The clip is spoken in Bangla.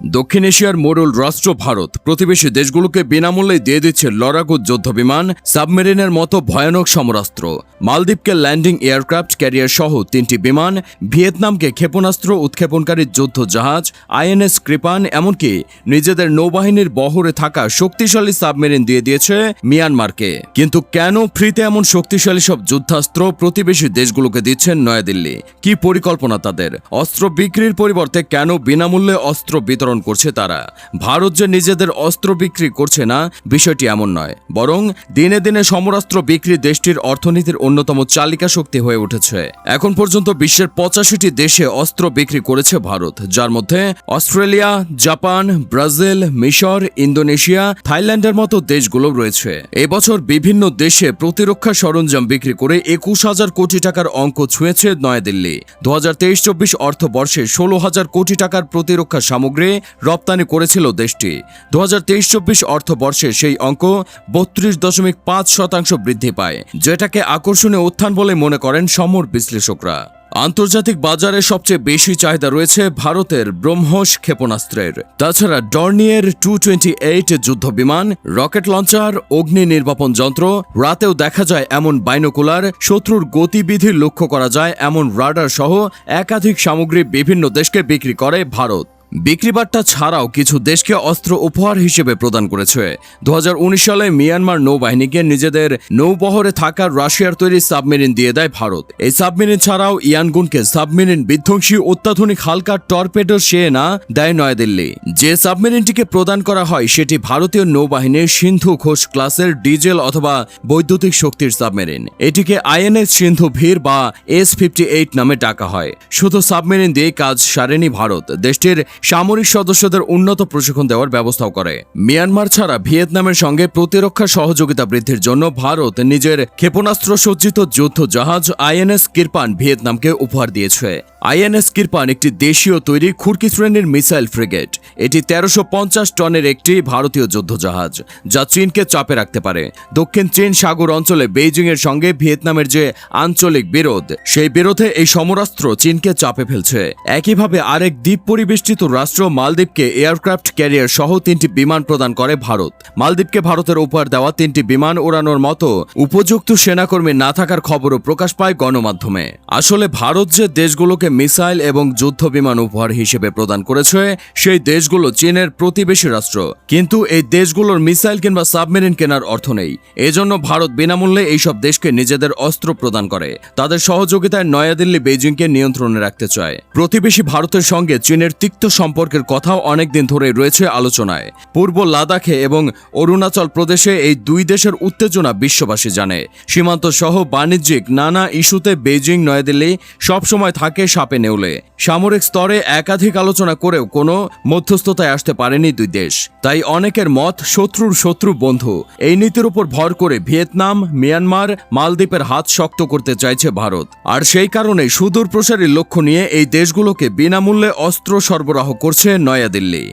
দক্ষিণ এশিয়ার মোড়ল রাষ্ট্র ভারত প্রতিবেশী দেশগুলোকে বিনামূল্যে দিয়ে দিচ্ছে লড়াকু যুদ্ধ বিমান, সাবমেরিনের মতো ভয়ানক সমরাস্ত্র। মালদ্বীপকে ল্যান্ডিং এয়ারক্রাফট ক্যারিয়ার সহ তিনটি বিমান, ভিয়েতনামকে ক্ষেপণাস্ত্র উৎক্ষেপণকারী যুদ্ধ জাহাজ আইএনএস কৃপান, এমনকি নিজেদের নৌবাহিনীর বহরে থাকা শক্তিশালী সাবমেরিন দিয়ে দিয়েছে মিয়ানমারকে। কিন্তু কেন ফ্রিতে এমন শক্তিশালী সব যুদ্ধাস্ত্র প্রতিবেশী দেশগুলোকে দিচ্ছেন নয়াদিল্লি? কি পরিকল্পনা তাদের? অস্ত্র বিক্রির পরিবর্তে কেন বিনামূল্যে অস্ত্র বিতরণ করছে তারা। ভারত যে নিজেদের অস্ত্র বিক্রি করছে না, বিষয়টি এমন নয়। বরং দিনে দিনে সমরাস্ত্র বিক্রি দেশটির অর্থনীতির অন্যতম চালিকা শক্তি হয়ে উঠেছে। এখন পর্যন্ত বিশ্বের পঁচাশিটি দেশে অস্ত্র বিক্রি করেছে ভারত, যার মধ্যে অস্ট্রেলিয়া, জাপান, ব্রাজিল, মিশর, ইন্দোনেশিয়া, থাইল্যান্ডের মতো দেশগুলো রয়েছে। এবছর বিভিন্ন দেশে প্রতিরক্ষা সরঞ্জাম বিক্রি করে একুশ হাজার কোটি টাকার অঙ্ক ছুঁয়েছে নয়াদিল্লি। দু হাজার তেইশ চব্বিশ অর্থবর্ষে ষোলো হাজার কোটি টাকার প্রতিরক্ষা সামগ্রী রপ্তানি করেছিল দেশটি। দু হাজার তেইশ চব্বিশ অর্থবর্ষে সেই অঙ্ক বত্রিশ দশমিক পাঁচ শতাংশ বৃদ্ধি পায়, যেটাকে আকর্ষণীয় উত্থান বলে মনে করেন সমর বিশ্লেষকরা। আন্তর্জাতিক বাজারে সবচেয়ে বেশি চাহিদা রয়েছে ভারতের ব্রহ্মস ক্ষেপণাস্ত্রের। তাছাড়া ডর্নিয়ের টু টোয়েন্টি এইট যুদ্ধ বিমান রকেট লঞ্চার, অগ্নি নির্বাপন যন্ত্র, রাতেও দেখা যায় এমন বাইনোকুলার, শত্রুর গতিবিধি লক্ষ্য করা যায় এমন রাডার সহ একাধিক সামগ্রী বিভিন্ন দেশকে বিক্রি করে ভারত। বিক্রিবার্তা ছাড়াও কিছু দেশকে অস্ত্র উপহার হিসেবে প্রদান করেছে। দু হাজার উনিশ সালে মিয়ানমার নৌবাহিনীকে নিজেদের নৌবহরে থাকা রাশিয়ার তৈরি সাবমেরিন দিয়ে দেয় ভারত। এই সাবমেরিন ছাড়াও ইয়ানগুনকে সাবমেরিন বিধ্বংসী অত্যাধুনিক হালকা টর্পেডো না দেয় নয়াদিল্লি। যে সাবমেরিনটিকে প্রদান করা হয়, সেটি ভারতীয় নৌবাহিনীর সিন্ধু ঘোষ ক্লাসের ডিজেল অথবা বৈদ্যুতিক শক্তির সাবমেরিন। এটিকে আইএনএস সিন্ধু ভীর বা এস ফিফটি এইট নামে ডাকা হয়। শুধু সাবমেরিন দিয়ে কাজ সারেনি ভারত। দেশটির সামরিক সদস্যদের উন্নত প্রশিক্ষণ দেওয়ার ব্যবস্থাও করে। মিয়ানমার ছাড়া ভিয়েতনামের সঙ্গে প্রতিরক্ষা সহযোগিতা বৃদ্ধির জন্য ভারত নিজের ক্ষেপণাস্ত্র সজ্জিত যুদ্ধ জাহাজ আইএনএস কিরপান ভিয়েতনামকে উপহার দিয়েছে। আইএনএস কিরপান একটি দেশীয় তৈরি খুরকি শ্রেণির মিসাইল ফ্রিগেট। এটি তেরোশো টনের একটি ভারতীয় যুদ্ধ জাহাজ যা চীনকে চাপে রাখতে পারে। দক্ষিণ চীন সাগর অঞ্চলে বেইজিং এর সঙ্গে ভিয়েতনামের যে আঞ্চলিক বিরোধ, সেই বিরোধে এই সমরাস্ত্র চীনকে চাপে ফেলছে। একইভাবে আরেক দ্বীপ পরিবেষ্টিত রাষ্ট্র মালদ্বীপকে এয়ারক্রাফট ক্যারিয়ার সহ তিনটি বিমান প্রদান করে ভারত। মালদ্বীপকে ভারতের উপহার দেওয়া তিনটি বিমান ওড়ানোর মতো উপযুক্ত সেনাকর্মী না থাকার খবরও প্রকাশ পায় গণমাধ্যমে। আসলে ভারত যে দেশগুলোকে মিসাইল এবং যুদ্ধ বিমান উপহার হিসেবে প্রদান করেছে সেই দেশগুলো চীনের প্রতিবেশী রাষ্ট্র। কিন্তু এই দেশগুলোর মিসাইল কিংবা সাবমেরিন কেনার অর্থ নেই। এজন্য ভারত বিনামূল্যে এইসব দেশকে নিজেদের অস্ত্র প্রদান করে। তাদের সহযোগিতায় নয়াদিল্লি বেজিংকে নিয়ন্ত্রণে রাখতে চায়। প্রতিবেশী ভারতের সঙ্গে চীনের তিক্ত সম্পর্কের কথাও অনেকদিন ধরে রয়েছে আলোচনায়। পূর্ব লাদাখে এবং অরুণাচল প্রদেশে এই দুই দেশের উত্তেজনা বিশ্ববাসী জানে। সীমান্ত সহ বাণিজ্যিক নানা ইস্যুতে বেজিং নয়াদিল্লি সবসময় থাকে সাপে নেউলে। সামরিক স্তরে একাধিক আলোচনা করেও কোনো মধ্যস্থতায় আসতে পারেনি দুই দেশ। তাই অনেকের মত শত্রুর শত্রু বন্ধু। এই নীতির উপর ভর করে ভিয়েতনাম, মিয়ানমার, মালদ্বীপের হাত শক্ত করতে চাইছে ভারত। আর সেই কারণে সুদূর প্রসারী লক্ষ্য নিয়ে এই দেশগুলোকে বিনামূল্যে অস্ত্র সরবরাহ করছে নয়াদিল্লি।